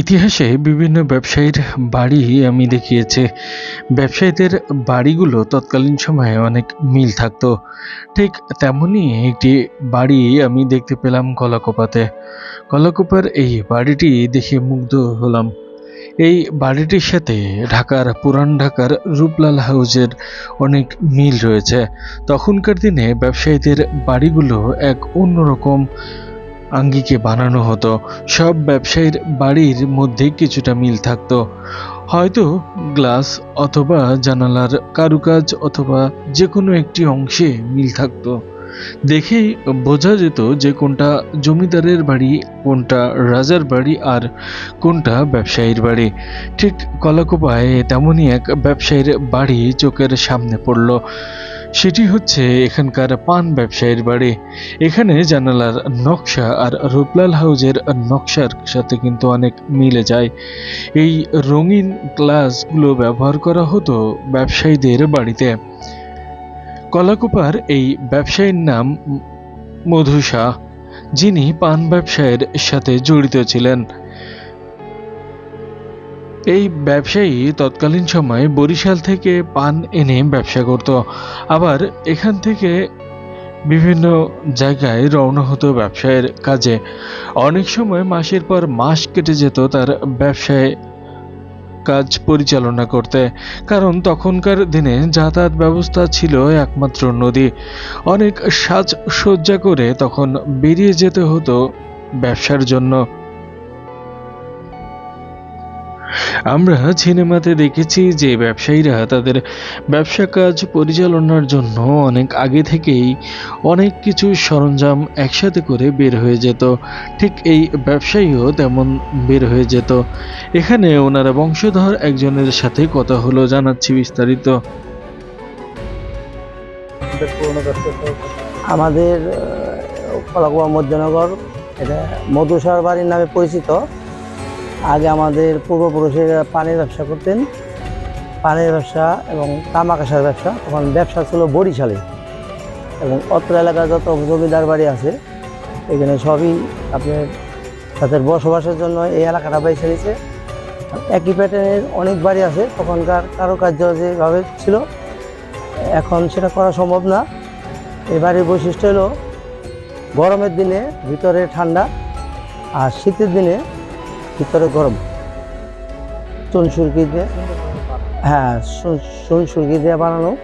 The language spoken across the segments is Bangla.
ইতিহাসে বিভিন্ন ব্যবসায়ীর বাড়ি আমি দেখিয়েছি। ব্যবসায়ীদের বাড়িগুলো তৎকালীন সময়ে অনেক মিল থাকতো। ঠিক তেমনই একটি বাড়ি আমি দেখতে পেলাম কলাকোপাতে। কলাকোপার এই বাড়িটি দেখে মুগ্ধ হলাম। এই বাড়িটির সাথে ঢাকার পুরান ঢাকার রূপলাল হাউজের অনেক মিল রয়েছে। তখনকার দিনে ব্যবসায়ীদের বাড়িগুলো এক অন্যরকম আঙ্গিকে বানানো হতো। সব ব্যবসায়ীর বাড়ির মধ্যে কিছুটা মিল থাকতো। হয়তো গ্লাস অথবা জানালার কারুকাজ অথবা যে কোনো একটি অংশে মিল থাকতো। দেখেই বোঝা যেত যে কোনটা জমিদারের বাড়ি, কোনটা রাজার বাড়ি আর কোনটা ব্যবসায়ীর বাড়ি। ঠিক কলাকোপায় তেমনই এক ব্যবসায়ীর বাড়ি চোখের সামনে পড়ল। সেটি হচ্ছে এখানকার পান ব্যবসায়ীর বাড়ি। এখানে জানালার নকশা আর রূপলাল হাউজের নকশার সাথে কিন্তু অনেক মিলে যায়। এই রঙিন গ্লাসগুলো ব্যবহার করা হতো ব্যবসায়ীদের বাড়িতে। কলাকুপার এই ব্যবসায়ীর নাম মধু শাহ যিনি পান ব্যবসায়ের সাথে জড়িত ছিলেন। এই ব্যবসায়ী তৎকালীন সময়ে বরিশাল থেকে পান এনে ব্যবসা করত। আবার এখান থেকে বিভিন্ন জায়গায় রওনা হতো ব্যবসায়ের কাজে। অনেক সময় মাসের পর মাস কেটে যেত তার ব্যবসায় কাজ পরিচালনা করতে। কারণ তখনকার দিনে যাতায়াত ব্যবস্থা ছিল একমাত্র নদী। অনেক সাজসজ্জা করে তখন বেরিয়ে যেতে হতো ব্যবসার জন্য। আমরা সিনেমাতে দেখেছি যে ব্যবসায়ীরা তাদের ব্যবসা কাজ পরিচালনার জন্য অনেক আগে থেকেই অনেক কিছু সরঞ্জাম একসাথে করে বের হয়ে যেত। ঠিক এই ব্যবসায়ীও তেমন বের হয়ে যেত। এখানে ওনারা বংশধর একজনের সাথে কথা হলো জানাচ্ছি বিস্তারিত। আমাদের মধ্যনগর, এটা মধুসার বাড়ির নামে পরিচিত। আগে আমাদের পূর্বপুরুষেরা পানের ব্যবসা করতেন, পানের ব্যবসা এবং তামাক আসার ব্যবসা। তখন ব্যবসা ছিল বরিশালে এবং অত্র এলাকার যত জমিদার বাড়ি আছে, এখানে সবই আপনার তাদের বসবাসের জন্য এই এলাকাটা বেছে নিয়েছে। একই প্যাটার্নের অনেক বাড়ি আছে, তখনকার কারুকার্য যেভাবে ছিল, এখন সেটা করা সম্ভব না। এই বাড়ির বৈশিষ্ট্য হলো গরমের দিনে ভিতরে ঠান্ডা আর শীতের দিনে ভিতরে গরম। চুন সুরকি দিয়ে হ্যাঁ চুন- সুরকি দিয়ে বানানো।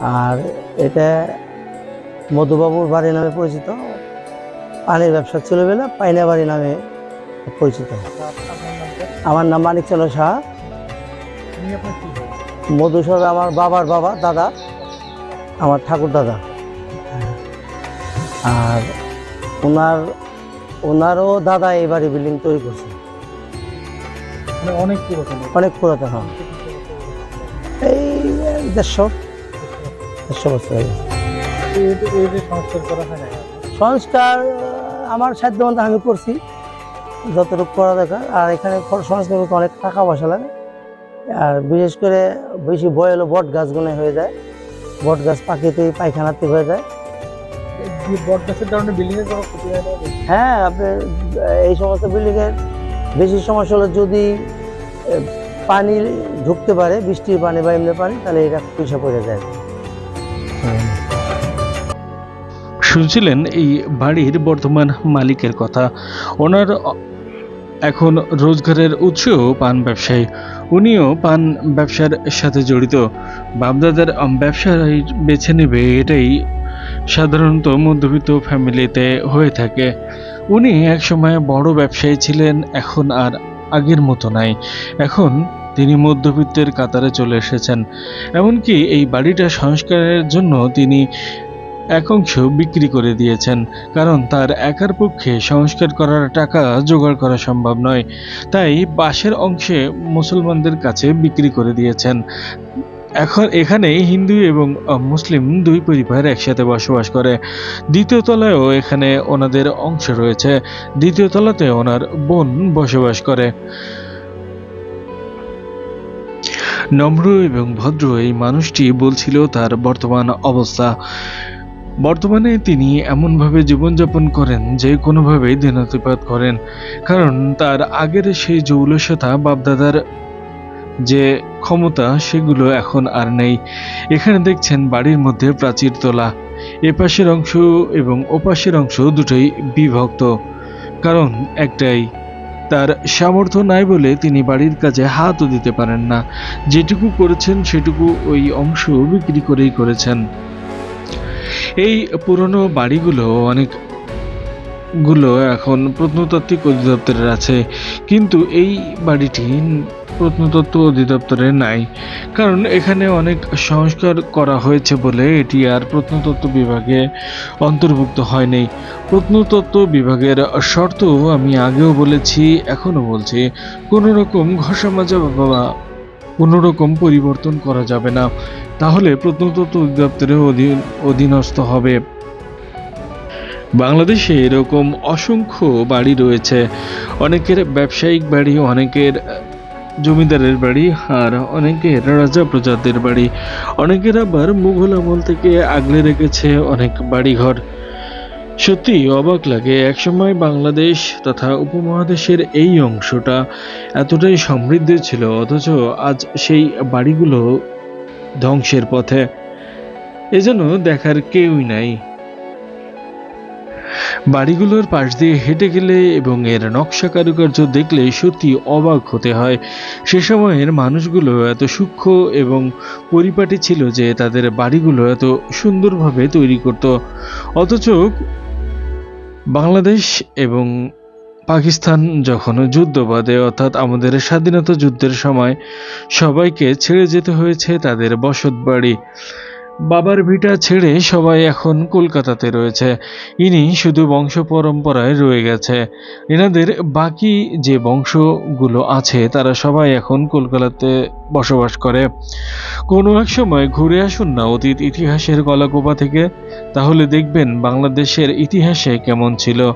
আর এটা মধুবাবুর বাড়ি নামে পরিচিত। পানির ব্যবসা ছিল বলে পাইনা বাড়ি নামে পরিচিত। আমার নাম মানিক চন্দ্র শাহ? মধুসর আমার বাবার বাবা, দাদা, আমার ঠাকুর দাদা আর ওনার ওনারও দাদা এই বাড়ি বিল্ডিং তৈরি করছে। মানে অনেক পুরাতন। অনেক পুরাতন হয়। এই দেড়শো দেড়শো বছর হয়ে সংস্কার করা হয় সংস্কার আমার সাধ্য মতো আমি করছি যতটুকু করা দরকার। আর এখানে সংস্কার করতে অনেক টাকা পয়সা লাগে। আর বিশেষ করে বেশি বয় হলো বট গাছগুলো হয়ে যায়। বট গাছ পাখিতে পায়খানাতে হয়ে যায়। এই কারণে বিল্ডিং কোনো ক্ষতি হয় না? হ্যাঁ আপনি এই সমস্ত বিল্ডিংয়ের বেশি সমস্যা হলো যদি পানি ঢুকতে পারে বৃষ্টির পানি বা এমনি পানি তাহলে এটা পয়সা পড়ে যায়। শুনছিলেন এই বাড়ির বর্তমান মালিকের কথা। ওনার এখন রোজগারের উৎসও পান ব্যবসায়ী। উনিও পান ব্যবসার সাথে জড়িত। বাপদাদার ব্যবসায় বেছে নেবে এটাই সাধারণত মধ্যবিত্ত ফ্যামিলিতে হয়ে থাকে। উনি একসময় বড় ব্যবসায়ী ছিলেন, এখন আর আগের মতো নাই। এখন তিনি মধ্যবিত্তের কাতারে চলে এসেছেন। এমনকি এই বাড়িটা সংস্কারের জন্য তিনি এক অংশ বিক্রি করে দিয়েছেন, কারণ তার একার পক্ষে সংস্কার করার টাকা জোগাড় করা সম্ভব নয়। তাই পাশের অংশে মুসলমানদের কাছে বিক্রি করে দিয়েছেন। এখন এখানে হিন্দু এবং মুসলিম দুই পরিবার একসাথে বসবাস করে। দ্বিতীয় তলায়ও এখানে ওনাদের অংশ রয়েছে। দ্বিতীয় তলাতে ওনার বোন বসবাস করে। নম্র এবং ভদ্র এই মানুষটি বলছিল তার বর্তমান অবস্থা। বর্তমানে তিনি এমনভাবে জীবনযাপন করেন যে কোনোভাবেই দিনাতিপাত করেন। কারণ তার আগের সেই জৌলসতা বাপদাদার যে ক্ষমতা সেগুলো এখন আর নেই। এখানে দেখছেন বাড়ির মধ্যে প্রাচীর তোলা। এপাশের অংশ এবং ওপাশের অংশ দুটোই বিভক্ত। কারণ একটাই, তার সামর্থ্য নাই বলে তিনি বাড়ির কাজে হাতও দিতে পারেন না। যেটুকু করেছেন সেটুকু ওই অংশ বিক্রি করেই করেছেন। এই পুরনো বাড়িগুলো অনেক গুলো এখন প্রত্নতাত্ত্বিক অধিদপ্তরের আছে, কিন্তু এই বাড়িটি প্রত্নতত্ত্ব অধিদপ্তরে নাই, কারণ এখানে অনেক সংস্কার করা হয়েছে বলে এটি আর প্রত্নতত্ত্ব বিভাগে অন্তর্ভুক্ত হয়নি। প্রত্নতত্ত্ব বিভাগের শর্ত আমি আগেও বলেছি, এখনও বলছি, কোনো রকম ঘষা মাজা বা কোনো রকম পরিবর্তন করা যাবে না। তাহলে প্রত্নতত্ত্ব অধিদপ্তরের অধীন অধীনস্থ হবে। বাংলাদেশে এরকম অসংখ্য বাড়ি রয়েছে। অনেকের ব্যবসায়িক বাড়ি, অনেকের জমিদারের বাড়ি আর অনেকের রাজা প্রজাদের বাড়ি। অনেকের আবার মুঘল আমল থেকে আগলে রেখেছে অনেক বাড়িঘর। সত্যি অবাক লাগে, একসময় বাংলাদেশ তথা উপমহাদেশের এই অংশটা এতটাই সমৃদ্ধ ছিল, অথচ আজ সেই বাড়িগুলো ধ্বংসের পথে। এজন্য দেখার কেউই নাই। বাড়িগুলোর পাশ দিয়ে হেঁটে গেলে এবং এর নকশা কারুকার্য দেখলে সত্যি অবাক হতে হয়। সে সময়ের মানুষগুলো এত সূক্ষ্ম এবং পরিপাটি ছিল যে তাদের বাড়িগুলো এত সুন্দরভাবে তৈরি করত। অথচ বাংলাদেশ এবং পাকিস্তান যখন যুদ্ধ বাদে অর্থাৎ আমাদের স্বাধীনতা যুদ্ধের সময় সবাইকে ছেড়ে যেতে হয়েছে তাদের বসত বাড়ি। বাবার ভিটা ছেড়ে সবাই এখন কলকাতাতে রয়েছে। ইনি শুধু বংশ পরম্পরায় রয়ে গেছে। এনাদের বাকি যে বংশগুলো আছে, তারা সবাই এখন কলকাতাতে বসবাস করে। কোনো এক সময় ঘুরে আসুন না অতীত ইতিহাসের গলাকোপা থেকে। তাহলে দেখবেন বাংলাদেশের ইতিহাসে কেমন ছিল।